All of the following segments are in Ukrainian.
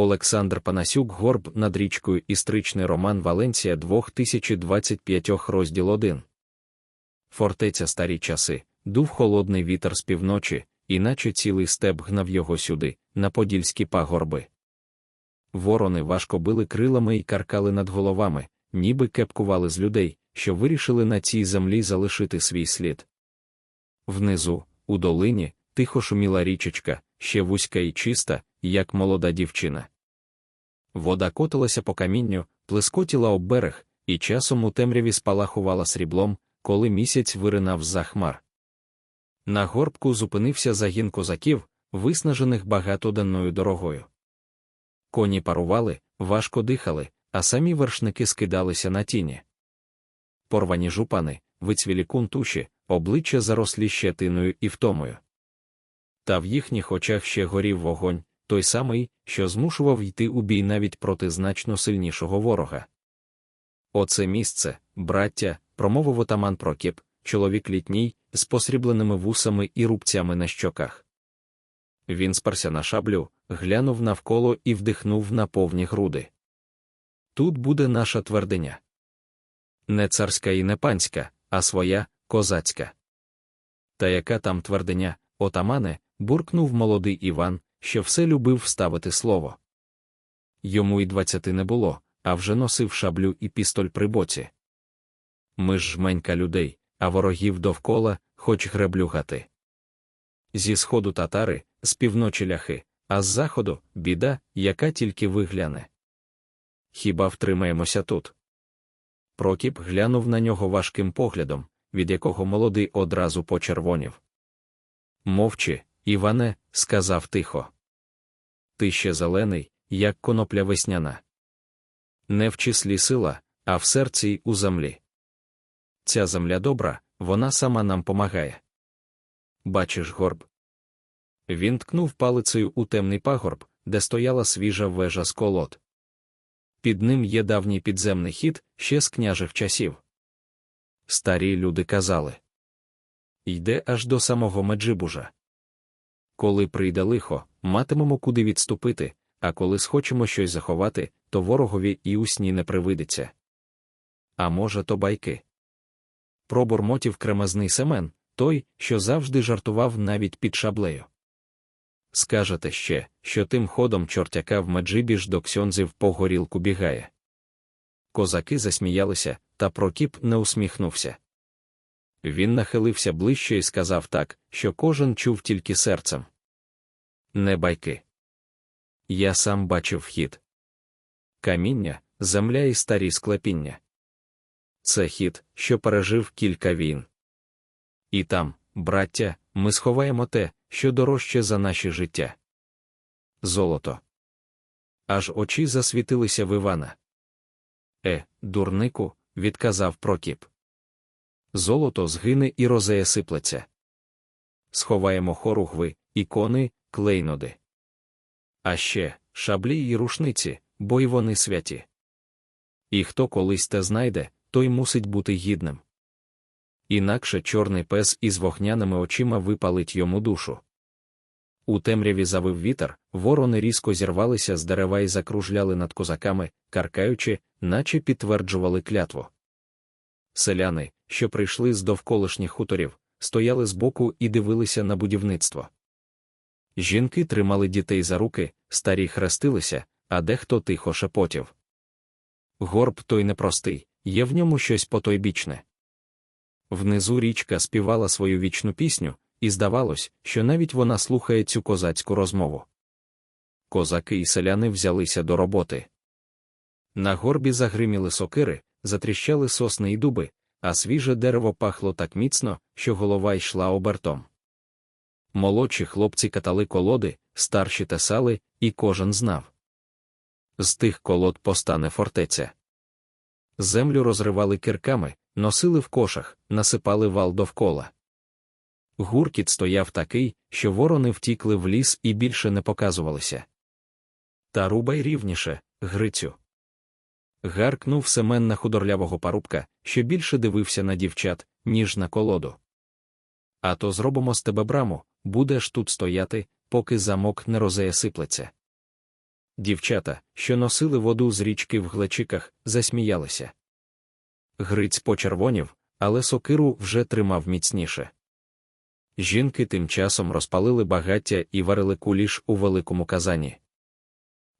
Олександр Панасюк Горб над річкою Істричний роман Валенція 2025 розділ 1. Фортеця старі часи, дув холодний вітер з півночі, іначе цілий степ гнав його сюди, на подільські пагорби. Ворони важко били крилами і каркали над головами, ніби кепкували з людей, що вирішили на цій землі залишити свій слід. Внизу, у долині, тихо шуміла річечка, ще вузька і чиста, як молода дівчина. Вода котилася по камінню, плескотіла об берег, і часом у темряві спалахувала сріблом, коли місяць виринав за хмар. На горбку зупинився загін козаків, виснажених багатоденною дорогою. Коні парували, важко дихали, а самі вершники скидалися на тіні. Порвані жупани, вицвілі кунтуші, обличчя зарослі щетиною і втомою. Та в їхніх очах ще горів вогонь, той самий, що змушував йти у бій навіть проти значно сильнішого ворога. Оце місце, браття, промовив отаман Прокіп, чоловік літній, з посрібленими вусами і рубцями на щоках. Він сперся на шаблю, глянув навколо і вдихнув на повні груди. Тут буде наша твердиня. Не царська і не панська, а своя, козацька. Та яка там твердиня, отамане, буркнув молодий Іван, що все любив вставити слово. Йому й двадцяти не було, а вже носив шаблю і пістоль при боці. Ми ж жменька людей, а ворогів довкола, хоч греблю гати. Зі сходу татари, з півночі ляхи, а з заходу біда, яка тільки вигляне. Хіба втримаємося тут? Прокіп глянув на нього важким поглядом, від якого молодий одразу почервонів. Мовчи, Іване, сказав тихо. Ти ще зелений, як конопля весняна. Не в числі сила, а в серці й у землі. Ця земля добра, вона сама нам помагає. Бачиш горб. Він ткнув палицею у темний пагорб, де стояла свіжа вежа з колод. Під ним є давній підземний хід ще з княжих часів. Старі люди казали йде аж до самого Меджибужа. Коли прийде лихо, матимемо куди відступити, а коли схочемо щось заховати, то ворогові і у сні не привидеться. А може, то байки. Пробурмотів кремезний Семен, той, що завжди жартував навіть під шаблею. Скажете ще, що тим ходом чортяка в меджибі ж до ксьонзів по горілку бігає. Козаки засміялися, та Прокіп не усміхнувся. Він нахилився ближче і сказав так, що кожен чув тільки серцем. Не байки. Я сам бачив хід. Каміння, земля і старі склепіння. Це хід, що пережив кілька війн. І там, браття, ми сховаємо те, що дорожче за наші життя. Золото. Аж очі засвітилися в Івана. Е, дурнику, відказав Прокіп. Золото згине і розея сиплеться. Сховаємо хоругви, ікони, клейноди. А ще шаблі й рушниці, бо й вони святі. І хто колись те знайде, той мусить бути гідним. Інакше чорний пес із вогняними очима випалить йому душу. У темряві завив вітер, ворони різко зірвалися з дерева і закружляли над козаками, каркаючи, наче підтверджували клятву. Селяни, що прийшли з довколишніх хуторів, стояли збоку і дивилися на будівництво. Жінки тримали дітей за руки, старі хрестилися, а дехто тихо шепотів. Горб той непростий, є в ньому щось потойбічне. Внизу річка співала свою вічну пісню, і здавалось, що навіть вона слухає цю козацьку розмову. Козаки і селяни взялися до роботи. На горбі загриміли сокири, затріщали сосни й дуби, а свіже дерево пахло так міцно, що голова йшла обертом. Молодші хлопці катали колоди, старші тесали, і кожен знав. З тих колод постане фортеця. Землю розривали кирками, носили в кошах, насипали вал довкола. Гуркіт стояв такий, що ворони втікли в ліс і більше не показувалися. Та рубай рівніше, Грицю. Гаркнув Семен на худорлявого парубка, що більше дивився на дівчат, ніж на колоду. А то зробимо з тебе браму, будеш тут стояти, поки замок не розеє сиплеться. Дівчата, що носили воду з річки в глечиках, засміялися. Гриць почервонів, але сокиру вже тримав міцніше. Жінки тим часом розпалили багаття і варили куліш у великому казані.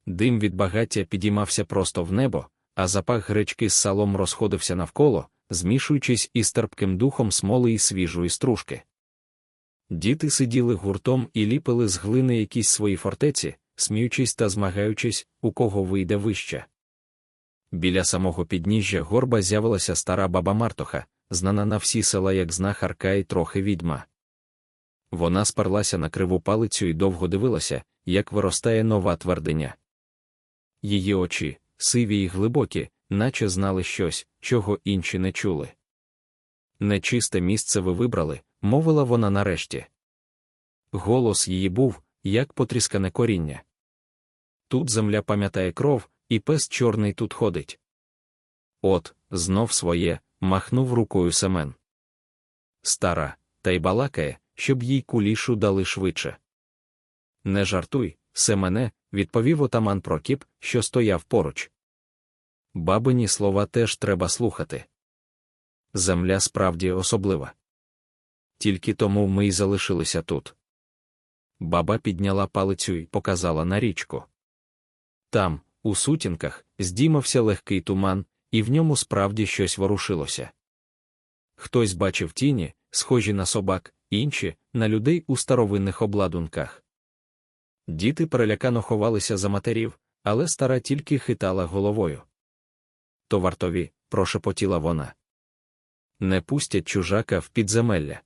Дим від багаття підіймався просто в небо, а запах гречки з салом розходився навколо, змішуючись із терпким духом смоли і свіжої стружки. Діти сиділи гуртом і ліпили з глини якісь свої фортеці, сміючись та змагаючись, у кого вийде вище. Біля самого підніжжя горба з'явилася стара баба Мартоха, знана на всі села як знахарка і трохи відьма. Вона сперлася на криву палицю і довго дивилася, як виростає нова твердиня. Її очі, сиві й глибокі, наче знали щось, чого інші не чули. Нечисте місце ви вибрали, мовила вона нарешті. Голос її був, як потріскане коріння. Тут земля пам'ятає кров, і пес чорний тут ходить. От, знов своє, махнув рукою Семен. Стара, та й балакає, щоб їй кулішу дали швидше. Не жартуй, Семене, відповів отаман Прокіп, що стояв поруч. Бабині слова теж треба слухати. Земля справді особлива. Тільки тому ми й залишилися тут. Баба підняла палицю і показала на річку. Там, у сутінках, здіймався легкий туман, і в ньому справді щось ворушилося. Хтось бачив тіні, схожі на собак, інші на людей у старовинних обладунках. Діти перелякано ховалися за матерів, але стара тільки хитала головою. То вартові, прошепотіла вона. Не пустять чужака в підземелля.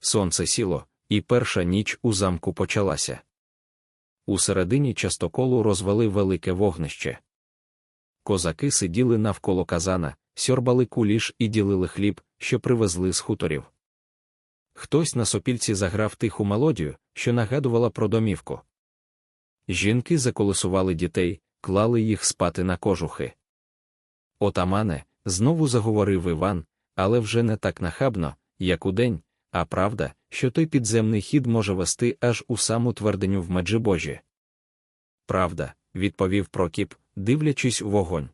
Сонце сіло, і перша ніч у замку почалася. У середині частоколу розвели велике вогнище. Козаки сиділи навколо казана, сьорбали куліш і ділили хліб, що привезли з хуторів. Хтось на сопільці заграв тиху мелодію, що нагадувала про домівку. Жінки заколесували дітей, клали їх спати на кожухи. Отамане, знову заговорив Іван, але вже не так нахабно, як удень, а правда, що той підземний хід може вести аж у саму твердиню в Меджибожі. Правда, відповів Прокіп, дивлячись у вогонь.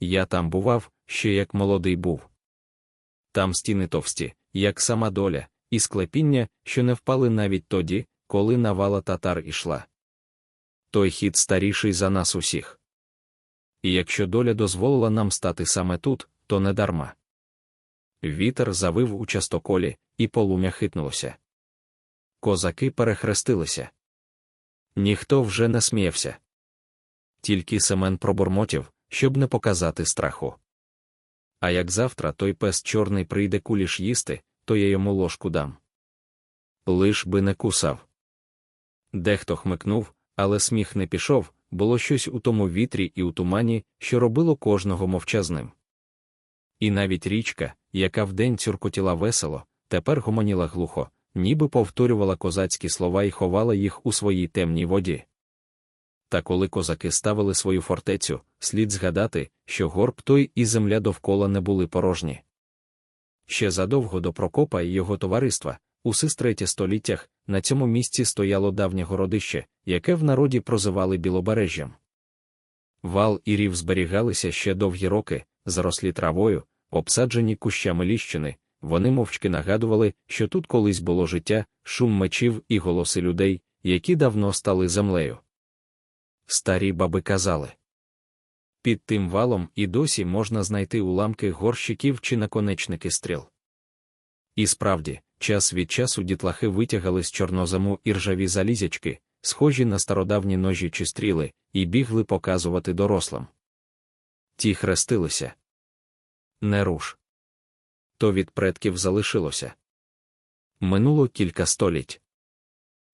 Я там бував, ще як молодий був. Там стіни товсті, як сама доля, і склепіння, що не впали навіть тоді, коли навала татар ішла. Той хід старіший за нас усіх. І якщо доля дозволила нам стати саме тут, то не дарма. Вітер завив у частоколі, і полум'я хитнулося. Козаки перехрестилися. Ніхто вже не сміявся. Тільки Семен пробормотів, щоб не показати страху. А як завтра той пес чорний прийде куліш їсти, то я йому ложку дам. Лиш би не кусав. Дехто хмикнув, але сміх не пішов, було щось у тому вітрі і у тумані, що робило кожного мовчазним. І навіть річка, яка вдень цюркотіла весело, тепер гомоніла глухо, ніби повторювала козацькі слова і ховала їх у своїй темній воді. Та коли козаки ставили свою фортецю, слід згадати, що горб той і земля довкола не були порожні. Ще задовго до Прокопа і його товариства, у сестреті століттях, на цьому місці стояло давнє городище, яке в народі прозивали білобережжям. Вал і рів зберігалися ще довгі роки, зарослі травою, обсаджені кущами ліщини, вони мовчки нагадували, що тут колись було життя, шум мечів і голоси людей, які давно стали землею. Старі баби казали. Під тим валом і досі можна знайти уламки горщиків чи наконечники стріл. І справді, час від часу дітлахи витягали з чорнозему іржаві залізячки, схожі на стародавні ножі чи стріли, і бігли показувати дорослим. Ті хрестилися. Не руш. То від предків залишилося. Минуло кілька століть.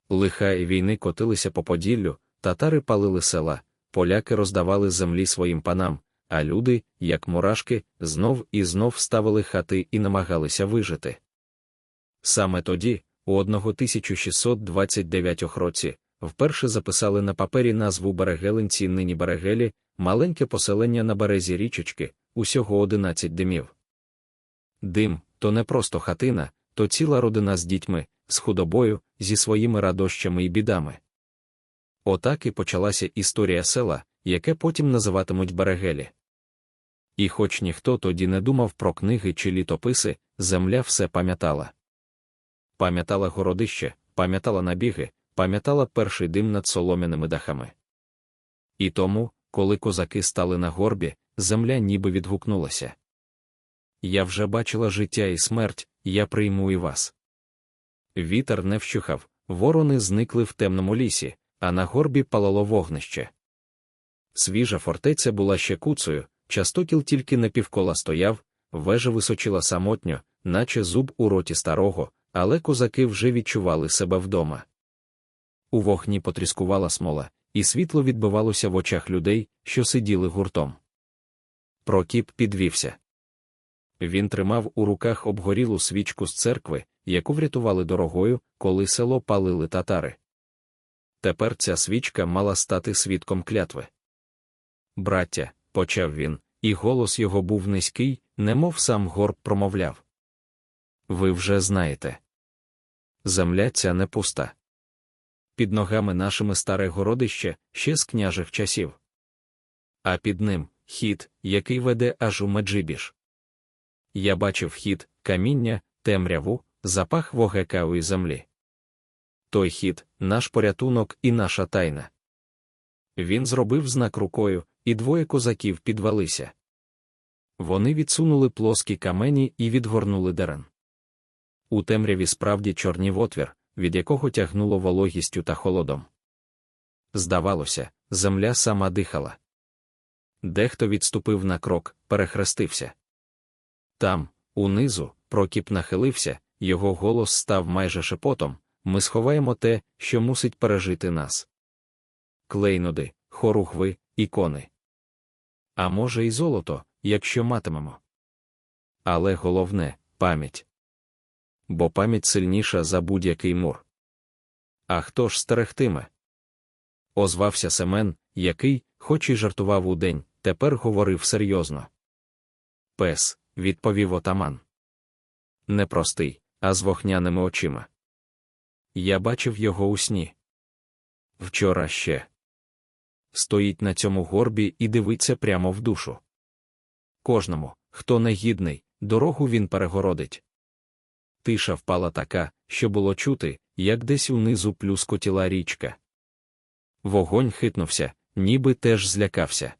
Лиха і війни котилися по Поділлю, татари палили села, поляки роздавали землі своїм панам, а люди, як мурашки, знов і знов ставили хати і намагалися вижити. Саме тоді, у 1629 році, вперше записали на папері назву Берегелинці нині Берегелі, маленьке поселення на березі річечки, усього 11 димів. Дим то не просто хатина, то ціла родина з дітьми, з худобою, зі своїми радощами і бідами. Отак і почалася історія села, яке потім називатимуть Берегелі. І хоч ніхто тоді не думав про книги чи літописи, земля все пам'ятала. Пам'ятала городище, пам'ятала набіги, пам'ятала перший дим над солом'яними дахами. І тому, коли козаки стали на горбі, земля ніби відгукнулася. Я вже бачила життя і смерть, я прийму і вас. Вітер не вщухав, ворони зникли в темному лісі, а на горбі палало вогнище. Свіжа фортеця була ще куцею, частокіл тільки напівкола стояв, вежа височила самотньо, наче зуб у роті старого, але козаки вже відчували себе вдома. У вогні потріскувала смола, і світло відбивалося в очах людей, що сиділи гуртом. Прокіп підвівся. Він тримав у руках обгорілу свічку з церкви, яку врятували дорогою, коли село палили татари. Тепер ця свічка мала стати свідком клятви. Браття, почав він, і голос його був низький, немов сам горб промовляв. Ви вже знаєте. Земля ця не пуста. Під ногами нашими старе городище ще з княжих часів. А під ним хід, який веде аж у Меджибіж. Я бачив хід, каміння, темряву, запах вогекавої землі. Той хід, наш порятунок і наша тайна. Він зробив знак рукою, і двоє козаків підвалися. Вони відсунули плоскі камені і відгорнули дерен. У темряві справді чорнів отвір, від якого тягнуло вологістю та холодом. Здавалося, земля сама дихала. Дехто відступив на крок, перехрестився. Там, унизу, Прокіп нахилився, його голос став майже шепотом ми сховаємо те, що мусить пережити нас. Клейноди, хоругви, ікони. А може, і золото, якщо матимемо. Але головне пам'ять. Бо пам'ять сильніша за будь-який мур. А хто ж стерегтиме? Озвався Семен, який, хоч і жартував удень, тепер говорив серйозно. Пес, відповів отаман. Непростий, а з вогняними очима. Я бачив його у сні. Вчора ще стоїть на цьому горбі і дивиться прямо в душу. Кожному, хто негідний, дорогу він перегородить. Тиша впала така, що було чути, як десь унизу плюскотіла річка. Вогонь хитнувся, ніби теж злякався.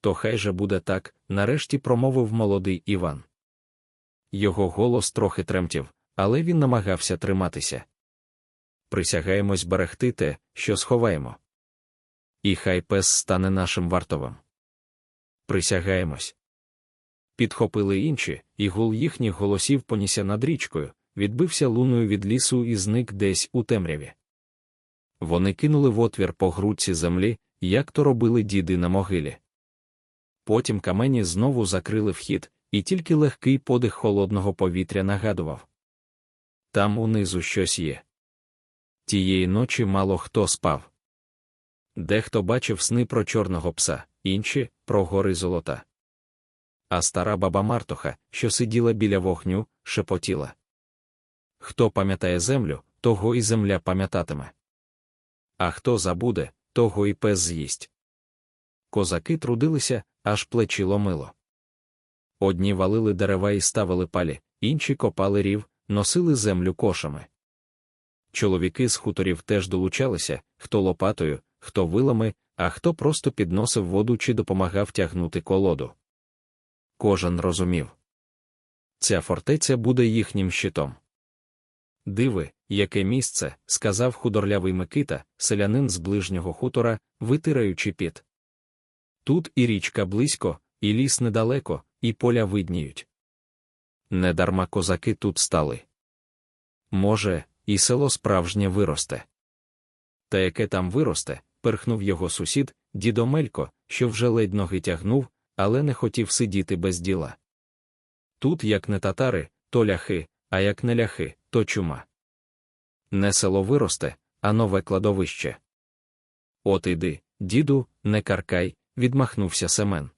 То хай же буде так, нарешті промовив молодий Іван. Його голос трохи тремтів, але він намагався триматися. Присягаємось берегти те, що сховаємо. І хай пес стане нашим вартовим. Присягаємось. Підхопили інші, і гул їхніх голосів понісся над річкою, відбився луною від лісу і зник десь у темряві. Вони кинули в отвір по грудці землі, як то робили діди на могилі. Потім камені знову закрили вхід, і тільки легкий подих холодного повітря нагадував там унизу щось є. Тієї ночі мало хто спав. Дехто бачив сни про чорного пса, інші про гори золота. А стара баба Мартоха, що сиділа біля вогню, шепотіла. Хто пам'ятає землю, того і земля пам'ятатиме. А хто забуде, того і пес з'їсть. Козаки трудилися, аж плечі ломило. Одні валили дерева і ставили палі, інші копали рів, носили землю кошами. Чоловіки з хуторів теж долучалися, хто лопатою, хто вилами, а хто просто підносив воду чи допомагав тягнути колоду. Кожен розумів. Ця фортеця буде їхнім щитом. Диви, яке місце, сказав худорлявий Микита, селянин з ближнього хутора, витираючи піт. Тут і річка близько, і ліс недалеко, і поля видніють. Недарма козаки тут стали. Може, і село справжнє виросте. Та яке там виросте, перхнув його сусід, дідо Мелько, що вже ледь ноги тягнув, але не хотів сидіти без діла. Тут, як не татари, то ляхи, а як не ляхи, то чума. Не село виросте, а нове кладовище. От іди, діду, не каркай, відмахнувся Семен.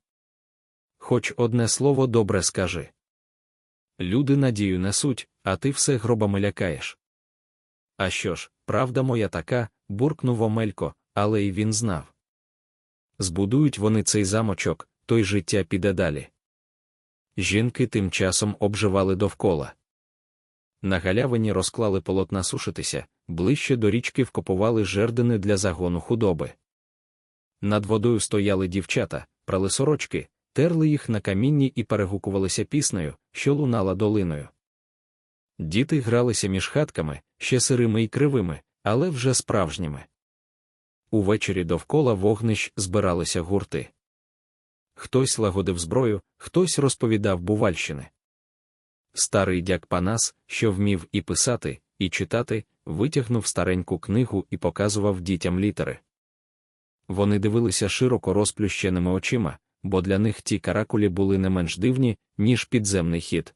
Хоч одне слово добре скажи. Люди надію несуть, а ти все гробами лякаєш. А що ж, правда моя така, буркнув Омелько, але й він знав. Збудують вони цей замочок, то й життя піде далі. Жінки тим часом обживали довкола. На галявині розклали полотна сушитися, ближче до річки вкопували жердини для загону худоби. Над водою стояли дівчата, прали сорочки, терли їх на камінні і перегукувалися піснею, що лунала долиною. Діти гралися між хатками, ще сирими і кривими, але вже справжніми. Увечері довкола вогнищ збиралися гурти. Хтось лагодив зброю, хтось розповідав бувальщини. Старий дяк Панас, що вмів і писати, і читати, витягнув стареньку книгу і показував дітям літери. Вони дивилися широко розплющеними очима, бо для них ті каракулі були не менш дивні, ніж підземний хід.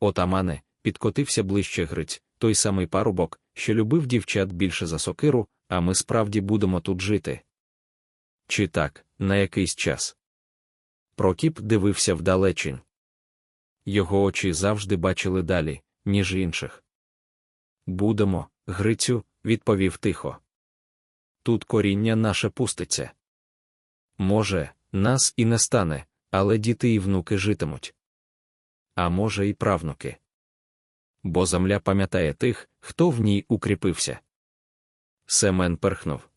Отамане, підкотився ближче Гриць, той самий парубок, що любив дівчат більше за сокиру, а ми справді будемо тут жити. Чи так, на якийсь час. Прокіп дивився вдалечінь. Його очі завжди бачили далі, ніж інших. Будемо, Грицю, відповів тихо. Тут коріння наше пуститься. Може, нас і не стане, але діти і внуки житимуть. А може, і правнуки. Бо земля пам'ятає тих, хто в ній укріпився. Семен перхнув.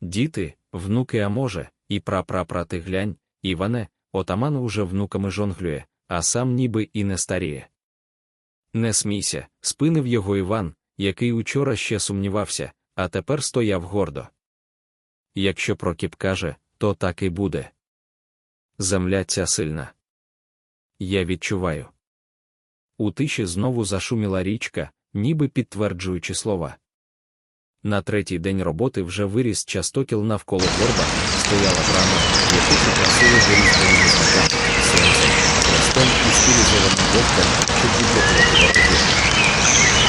Діти, внуки, а може, і прапрапрати глянь, Іване, отаман уже внуками жонглює, а сам ніби і не старіє. Не смійся, спинив його Іван, який учора ще сумнівався, а тепер стояв гордо. Якщо Прокіп каже, то так і буде. Земля ця сильна. Я відчуваю. У тиші знову зашуміла річка, ніби підтверджуючи слова. На третій день роботи вже виріс частокіл навколо горба, стояла брама, яку прикрасили вирізаними знаками, сонцем, хрестом і стилізованим вовком, щоб відблокувати вартові.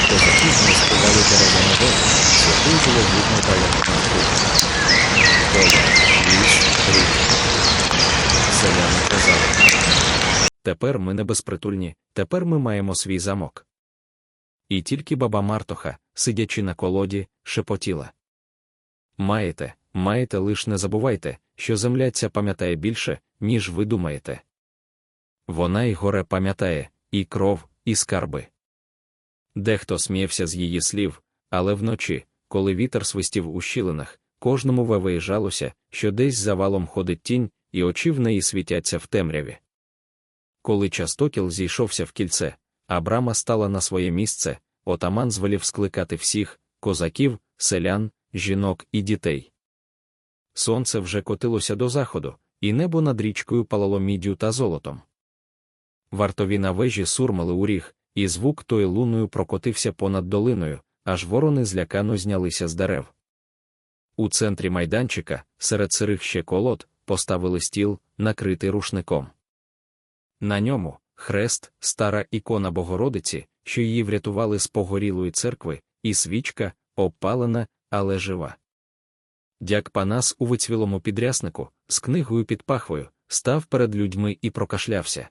Козаки з них співали дерев'яне вовк, святий було видно далеко навкруги. Поле, ліс, рік. Селяни. Тепер ми не безпритульні, тепер ми маємо свій замок. І тільки баба Мартоха, сидячи на колоді, шепотіла. Маєте, маєте, лиш не забувайте, що земля ця пам'ятає більше, ніж ви думаєте. Вона й горе пам'ятає, і кров, і скарби. Дехто сміявся з її слів, але вночі, коли вітер свистів у щілинах, кожному вивиїжалося, що десь завалом ходить тінь, і очі в неї світяться в темряві. Коли частокіл зійшовся в кільце, а брама стала на своє місце, отаман звелів скликати всіх козаків, селян, жінок і дітей. Сонце вже котилося до заходу, і небо над річкою палало міддю та золотом. Вартові на вежі сурмали у ріг, і звук тої луною прокотився понад долиною, аж ворони злякано знялися з дерев. У центрі майданчика, серед сирих ще колод, поставили стіл, накритий рушником. На ньому хрест, стара ікона Богородиці, що її врятували з погорілої церкви, і свічка, обпалена, але жива. Дяк Панас у вицвілому підряснику, з книгою під пахвою, став перед людьми і прокашлявся.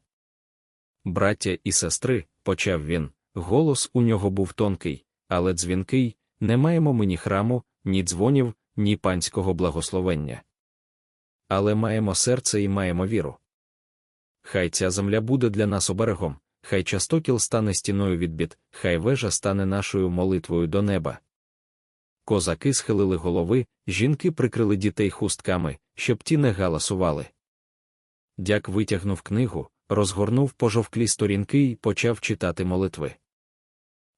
Браття і сестри, почав він, голос у нього був тонкий, але дзвінкий, не маємо ми ні храму, ні дзвонів, ні панського благословення. Але маємо серце і маємо віру. Хай ця земля буде для нас оберегом, хай частокіл стане стіною від бід, хай вежа стане нашою молитвою до неба. Козаки схилили голови, жінки прикрили дітей хустками, щоб ті не галасували. Дяк витягнув книгу, розгорнув пожовклі сторінки і почав читати молитви.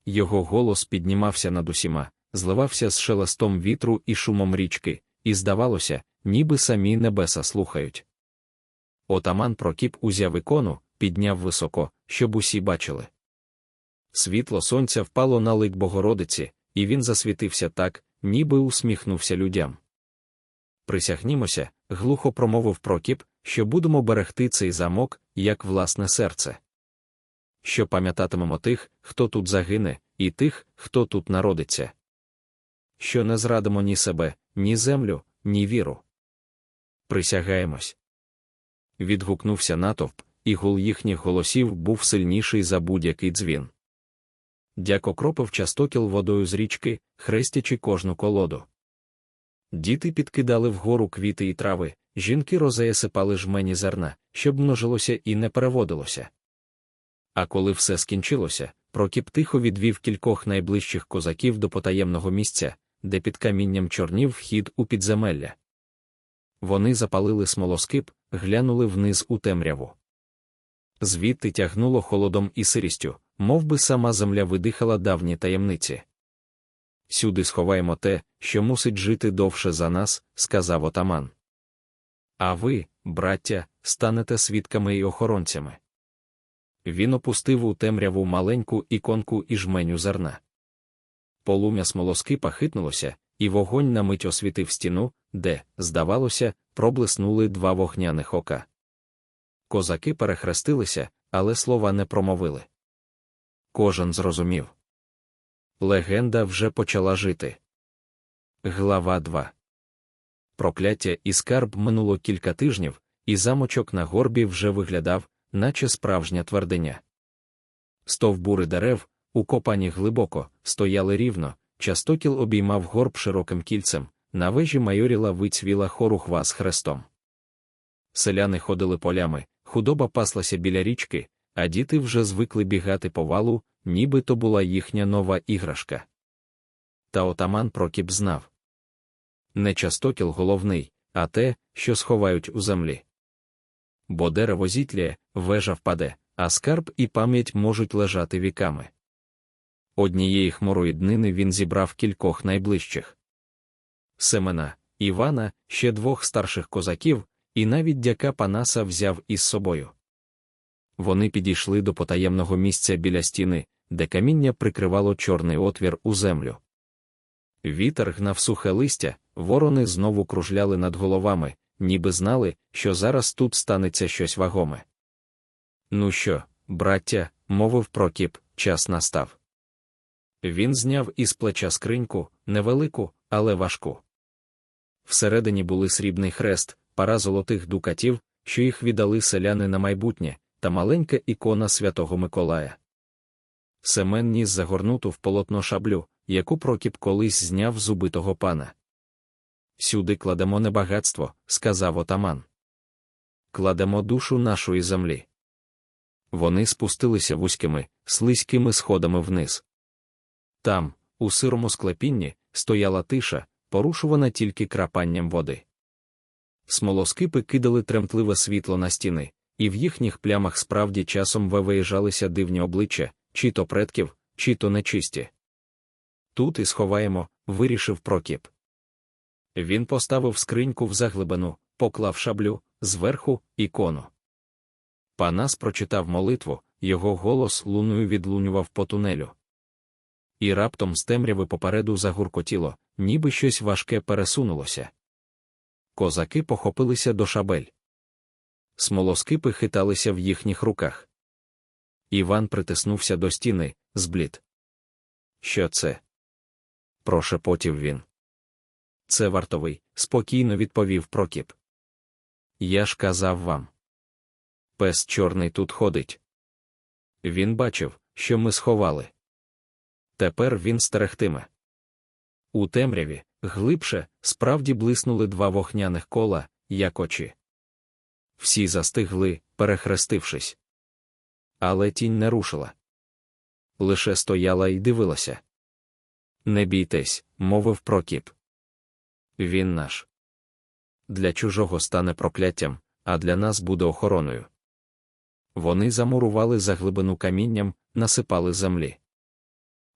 Його голос піднімався над усіма, зливався з шелестом вітру і шумом річки, і здавалося, ніби самі небеса слухають. Отаман Прокіп узяв ікону, підняв високо, щоб усі бачили. Світло сонця впало на лик Богородиці, і він засвітився так, ніби усміхнувся людям. Присягнімося, глухо промовив Прокіп, що будемо берегти цей замок, як власне серце. Що пам'ятатимемо тих, хто тут загине, і тих, хто тут народиться. Що не зрадимо ні себе, ні землю, ні віру. Присягаємось відгукнувся натовп, і гул їхніх голосів був сильніший за будь-який дзвін. Дяк окропив частокіл водою з річки, хрестячи кожну колоду. Діти підкидали вгору квіти і трави, жінки розеясипали жмені зерна, щоб множилося і не переводилося. А коли все скінчилося, Прокіп тихо відвів кількох найближчих козаків до потаємного місця, де під камінням чорнів вхід у підземелля. Вони запалили смолоскип, глянули вниз у темряву. Звідти тягнуло холодом і сирістю, мов би сама земля видихала давні таємниці. Сюди сховаємо те, що мусить жити довше за нас, сказав отаман. А ви, браття, станете свідками і охоронцями. Він опустив у темряву маленьку іконку і жменю зерна. Полум'я смолоскипа хитнулося, і вогонь на мить освітив стіну, де, здавалося, проблиснули два вогняних ока. Козаки перехрестилися, але слова не промовили. Кожен зрозумів. Легенда вже почала жити. Глава 2 Прокляття і скарб минуло кілька тижнів, і замочок на горбі вже виглядав, наче справжня твердиня. Стовбури дерев, укопані глибоко, стояли рівно, частокіл обіймав горб широким кільцем, на вежі майоріла вицвіла хорухва з хрестом. Селяни ходили полями, худоба паслася біля річки, а діти вже звикли бігати по валу, ніби то була їхня нова іграшка. Та отаман Прокіп знав не частокіл головний, а те, що сховають у землі. Бо дерево зітлє, вежа впаде, а скарб і пам'ять можуть лежати віками. Однієї хмурої днини він зібрав кількох найближчих Семена, Івана, ще двох старших козаків, і навіть дяка Панаса взяв із собою. Вони підійшли до потаємного місця біля стіни, де каміння прикривало чорний отвір у землю. Вітер гнав сухе листя, ворони знову кружляли над головами, ніби знали, що зараз тут станеться щось вагоме. Ну що, браття, мовив Прокіп, час настав. Він зняв із плеча скриньку, невелику, але важку. Всередині були срібний хрест, пара золотих дукатів, що їх віддали селяни на майбутнє, та маленька ікона святого Миколая. Семен ніс загорнуту в полотно шаблю, яку Прокіп колись зняв з убитого пана. Сюди кладемо не багатство, сказав отаман. Кладемо душу нашої землі. Вони спустилися вузькими, слизькими сходами вниз. Там, у сирому склепінні, стояла тиша, порушувана тільки крапанням води. Смолоскипи кидали тремтливе світло на стіни, і в їхніх плямах справді часом вивиїжалися дивні обличчя, чи то предків, чи то нечисті. Тут і сховаємо, вирішив Прокіп. Він поставив скриньку в заглибину, поклав шаблю, зверху ікону. Панас прочитав молитву, його голос луною відлунював по тунелю. І раптом з темряви попереду загуркотіло, ніби щось важке пересунулося. Козаки похопилися до шабель. Смолоскипи хиталися в їхніх руках. Іван притиснувся до стіни, зблід. Що це? прошепотів він. Це вартовий, спокійно відповів Прокіп. Я ж казав вам. Пес чорний тут ходить. Він бачив, що ми сховали. Тепер він стерегтиме. У темряві, глибше, справді блиснули два вогняних кола, як очі. Всі застигли, перехрестившись. Але тінь не рушила. Лише стояла і дивилася. Не бійтесь, мовив Прокіп. Він наш. Для чужого стане прокляттям, а для нас буде охороною. Вони замурували заглибину камінням, насипали землі.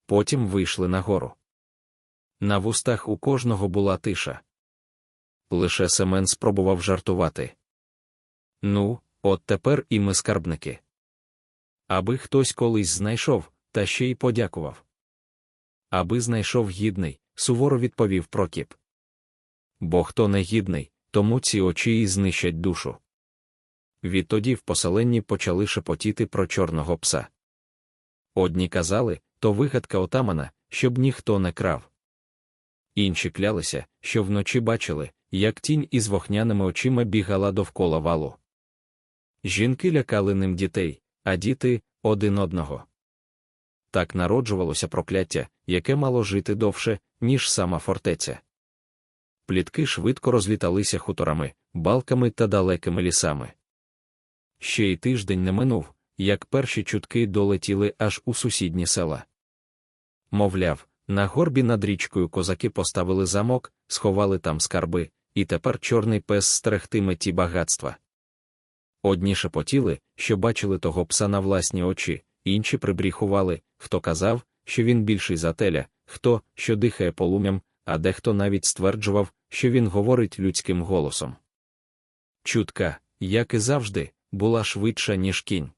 Потім вийшли нагору. На вустах у кожного була тиша. Лише Семен спробував жартувати. Ну, от тепер і ми скарбники. Аби хтось колись знайшов, та ще й подякував. Аби знайшов гідний, суворо відповів Прокіп. Бо хто не гідний, тому ці очі і знищать душу. Відтоді в поселенні почали шепотіти про чорного пса. Одні казали, то вигадка отамана, щоб ніхто не крав. Інші клялися, що вночі бачили, як тінь із вогняними очима бігала довкола валу. Жінки лякали ним дітей, а діти один одного. Так народжувалося прокляття, яке мало жити довше, ніж сама фортеця. плітки швидко розліталися хуторами, балками та далекими лісами. Ще й тиждень не минув, як перші чутки долетіли аж у сусідні села. Мовляв, на горбі над річкою козаки поставили замок, сховали там скарби, і тепер чорний пес стерегтиме ті багатства. Одні шепотіли, що бачили того пса на власні очі, інші прибріхували, хто казав, що він більший за теля, хто, що дихає полум'ям, а дехто навіть стверджував, що він говорить людським голосом. Чутка, як і завжди, була швидша, ніж кінь.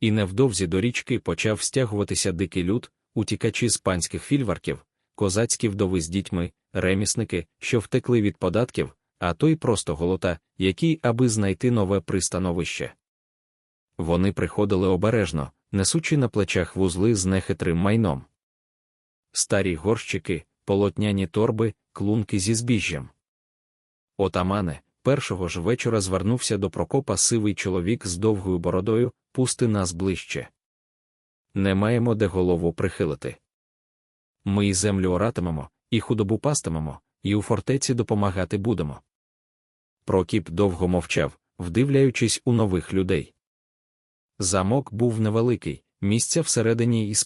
І невдовзі до річки почав стягуватися дикий люд, утікачі з панських фільварків, козацькі вдови з дітьми, ремісники, що втекли від податків, а то й просто голота, які, аби знайти нове пристановище. Вони приходили обережно, несучи на плечах вузли з нехитрим майном. Старі горщики, полотняні торби, клунки зі збіжжям. Отамане, першого ж вечора звернувся до Прокопа сивий чоловік з довгою бородою, пусти нас ближче. Не маємо де голову прихилити. Ми і землю оратимемо, і худобу пастимемо, і у фортеці допомагати будемо. Прокіп довго мовчав, вдивляючись у нових людей. Замок був невеликий, місця всередині із